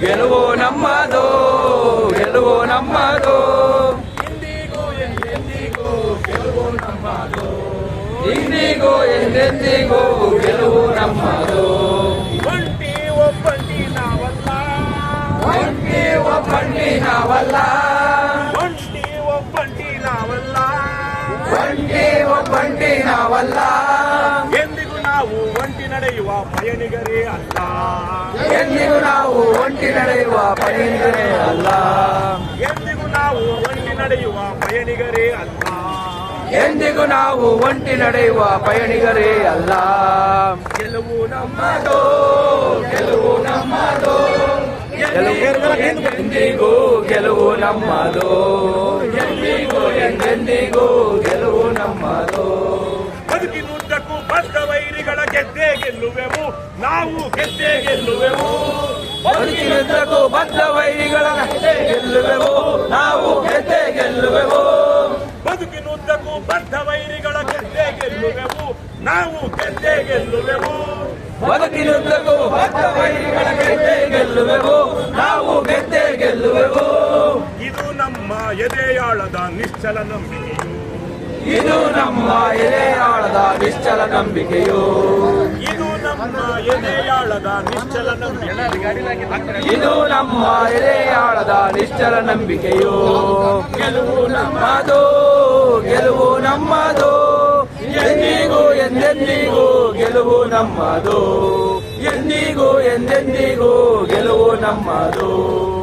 ಗೆಲುವು ನಮ್ಮದು ಗೆಲುವು ನಮ್ಮದು. ಇಂದಿಗೂ ಎಂದೆಂದಿಗೂ ಗೆಲುವು ನಮ್ಮದು. ಒಂಟಿ ಒಬ್ಬಂಟಿ ನಾವಲ್ಲ. ಒಂಟಿ ಒಬ್ಬಂಟಿ ನಾವಲ್ಲ. ಒಂಟಿ ಒಬ್ಬಂಟಿ ನಾವಲ್ಲ. ಒಂಟಿ ಒಬ್ಬಂಟಿ ನಾವಲ್ಲ. ಎಂದಿಗೂ ನಾವು ಒಂಟಿ ನಡೆಯುವ ಪಯಣಿಗರೇ ಅಲ್ಲ. ಎಂದಿಗೂ ನಾವು ಒಂಟಿ ನಡೆಯುವ ಪಯಣಿಗರೇ ಅಲ್ಲ. ಎಂದಿಗೂ ನಾವು ಒಂಟಿ ನಡೆಯುವ ಪಯಣಿಗರೇ ಅಲ್ಲ. ಎಂದಿಗೂ ನಾವು ಒಂಟಿ ನಡೆಯುವ ಪಯಣಿಗರೇ ಅಲ್ಲ. ಗೆಲುವು ನಮ್ಮದು ಗೆಲುವು ನಮ್ಮದು ಎಂದಿಗೂ ಎಂದೆಂದಿಗೂ ಗೆಲುವು ನಮ್ಮದು ಎಂದಿಗೂ ಎಂದೆಂದಿಗೂ ಗೆಲ್ಲುವೆವು? ನಾವು ಗೆದ್ದೆ ಗೆಲ್ಲುವೆವು. ಬದುಕಿನಿಂದಕ್ಕೂ ಬದ್ಧ ವೈರಿಗಳ ಗೆಲ್ಲುವೆವು. ನಾವು ಗೆದ್ದೆ ಗೆಲ್ಲುವೆವು. ಬದುಕಿನುದ್ದಕ್ಕೂ ಬದ್ಧ ವೈರಿಗಳ ಗೆದ್ದೆ ಗೆಲ್ಲುವೆವು. ನಾವು ಗೆದ್ದೆ ಗೆಲ್ಲುವೆವು. ಬದುಕಿನುದ್ದಕ್ಕೂ ಬದ್ಧ ವೈರಿಗಳ ಗೆದ್ದೆ ಗೆಲ್ಲುವೆವು. ನಾವು ಗೆದ್ದೆ ಗೆಲ್ಲುವೆವು. ಇದು ನಮ್ಮ ಎದೆಯಾಳದ ನಿಶ್ಚಲ ನಂಬಿಕೆಯು. ಇದು ನಮ್ಮ ಎದೆಯಾಳದ ನಿಶ್ಚಲ ನಂಬಿಕೆಯು. ನಮ್ಮ ಎದೆಯಾಳದ ನಿಶ್ಚಲ ನಂಬಿಕೆ ಇದು ನಮ್ಮ ಎದೆಯಾಳದ ನಿಶ್ಚಲ ನಂಬಿಕೆಯೋ. ಗೆಲುವು ನಮ್ಮದು ಗೆಲುವು ನಮ್ಮದು. ಎಂದಿಗೂ ಎಂದೆಂದಿಗೂ ಗೆಲುವು ನಮ್ಮದು. ಎಂದಿಗೂ ಎಂದೆಂದಿಗೂ ಗೆಲುವು ನಮ್ಮದು.